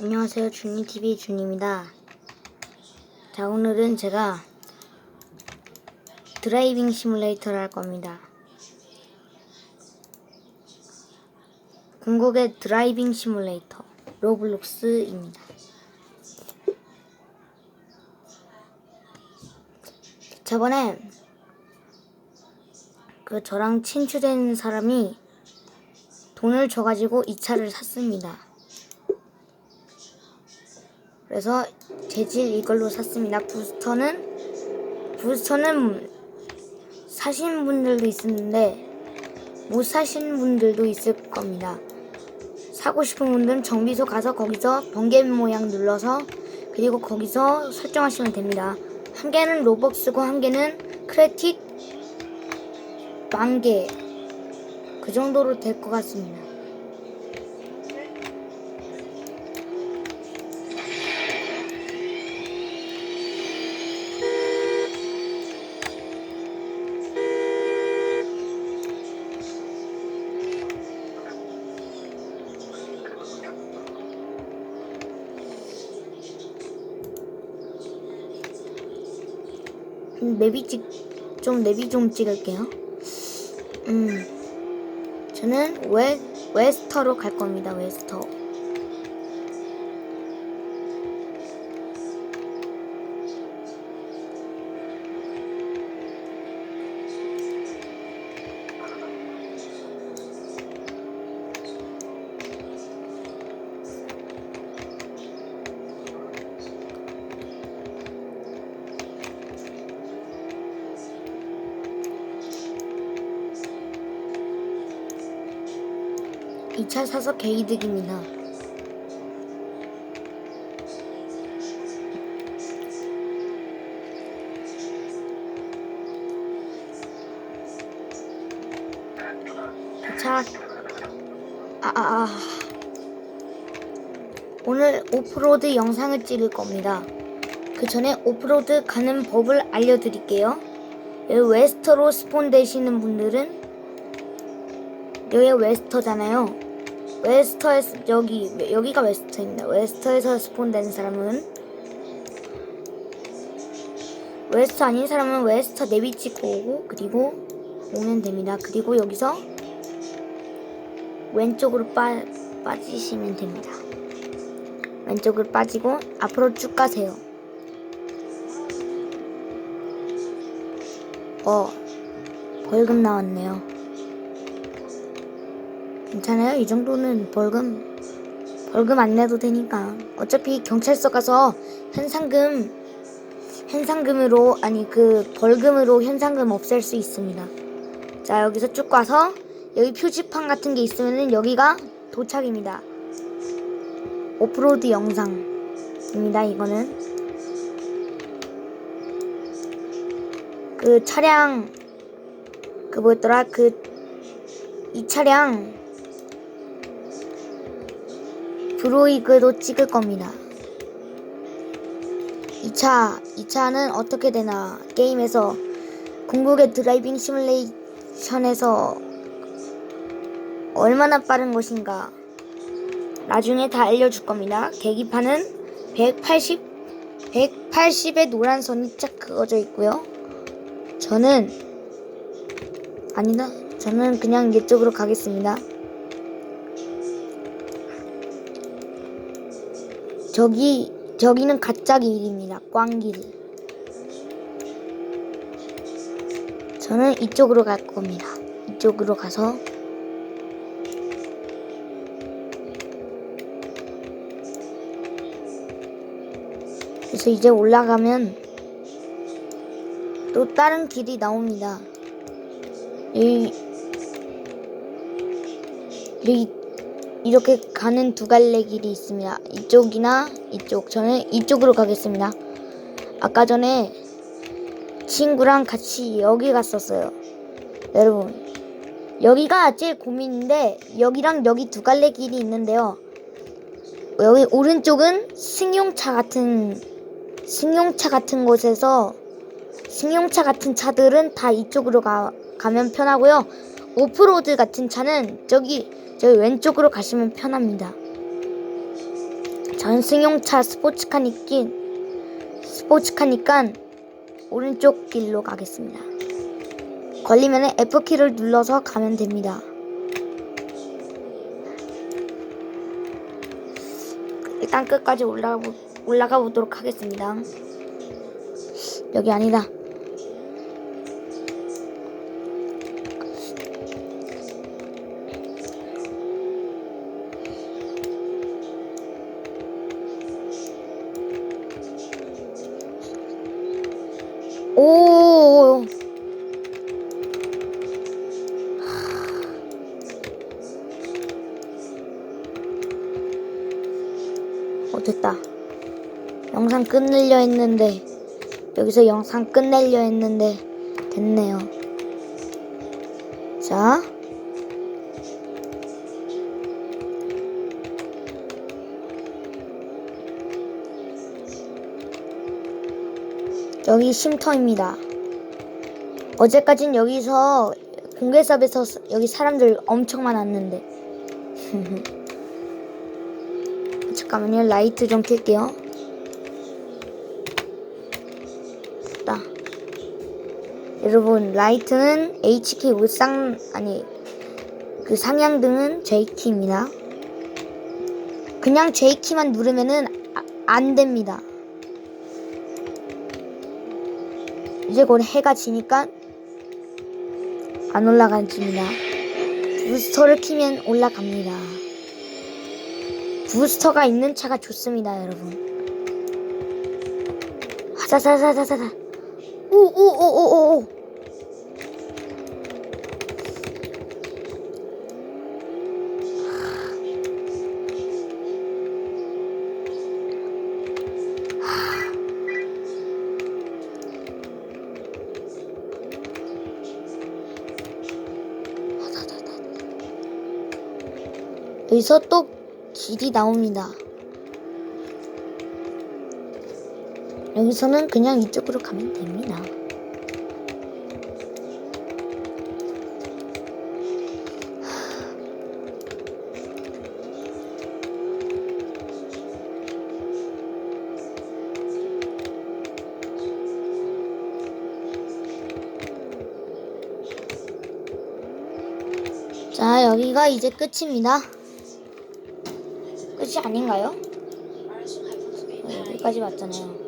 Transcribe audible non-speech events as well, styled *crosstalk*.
안녕하세요. 준이TV 준입니다. 자, 오늘은 제가 드라이빙 시뮬레이터를 할 겁니다. 궁극의 드라이빙 시뮬레이터 로블록스입니다. 저번에 그 저랑 친추된 사람이 돈을 줘가지고 이 차를 샀습니다. 그래서 재질 이걸로 샀습니다. 부스터는 부스터는 사신 분들도 있었는데 못 사신 분들도 있을 겁니다. 사고 싶은 분들은 정비소 가서 거기서 번개 모양 눌러서 그리고 거기서 설정하시면 됩니다. 한 개는 로벅스고 한 개는 크레딧 만개 그 정도로 될 것 같습니다. 내비 찍, 좀 내비 좀 찍을게요. 음, 저는 웨, 웨스터로 갈 겁니다. 웨스터. 이차 사서 개이득입니다. 차, 아, 아, 아. 오늘 오프로드 영상을 찍을 겁니다. 그 전에 오프로드 가는 법을 알려드릴게요. 여기 웨스터로 스폰 되시는 분들은 여기 웨스터잖아요. 웨스터에서 여기 여기가 웨스터입니다. 웨스터에서 스폰된 사람은 웨스터 아닌 사람은 웨스터 내비 찍고 오고 그리고 오면 됩니다. 그리고 여기서 왼쪽으로 빠, 빠지시면 됩니다. 왼쪽으로 빠지고 앞으로 쭉 가세요. 어, 벌금 나왔네요. 괜찮아요. 이 정도는 벌금 벌금 안 내도 되니까. 어차피 경찰서 가서 현상금 현상금으로 아니 그 벌금으로 현상금 없앨 수 있습니다. 자 여기서 쭉 가서 여기 표지판 같은 게 있으면은 여기가 도착입니다. 오프로드 영상입니다. 이거는 그 차량 그 뭐였더라 그 이 차량 브로이그로 찍을 겁니다. 이 차, 이 차는 어떻게 되나 게임에서 궁극의 드라이빙 시뮬레이션에서 얼마나 빠른 것인가 나중에 다 알려줄 겁니다. 계기판은 180, 180의 노란 선이 쫙 그어져 있고요. 저는 아니다. 저는 그냥 이쪽으로 가겠습니다. 저기 저기는 가짜 길입니다. 꽝길. 저는 이쪽으로 갈 겁니다. 이쪽으로 가서 그래서 이제 올라가면 또 다른 길이 나옵니다. 이, 이 이렇게 가는 두 갈래 길이 있습니다. 이쪽이나 이쪽. 저는 이쪽으로 가겠습니다. 아까 전에 친구랑 같이 여기 갔었어요. 여러분. 여기가 제일 고민인데 여기랑 여기 두 갈래 길이 있는데요. 여기 오른쪽은 승용차 같은 승용차 같은 곳에서 승용차 같은 차들은 다 이쪽으로 가, 가면 편하고요. 오프로드 같은 차는 저기 저기 왼쪽으로 가시면 편합니다. 전승용차 스포츠카니까 스포츠카니까 오른쪽 길로 가겠습니다. 걸리면 F키를 눌러서 가면 됩니다. 일단 끝까지 올라가, 보, 올라가 보도록 하겠습니다. 여기 아니다. 됐다. 영상 끝내려 했는데 여기서 영상 끝내려 했는데 됐네요. 자. 여기 쉼터입니다. 어제까진 여기서 공개 수업에서 여기 사람들 엄청 많았는데. *laughs* 잠깐만요. 라이트 좀 켤게요. 됐다. 여러분, 라이트는 H키 울상 아니 그 상향등은 J키입니다. 그냥 J키만 누르면은 아, 안 됩니다. 이제 곧 해가 지니까 안 올라가집니다. 부스터를 키면 올라갑니다. 부스터가 있는 차가 좋습니다, 여러분. 하자자자자자자. 오오오오오오. 여기서 또 길이 나옵니다. 여기서는 그냥 이쪽으로 가면 됩니다. 자, 여기가 이제 끝입니다. 끝이 아닌가요? 어, 여기까지 왔잖아요.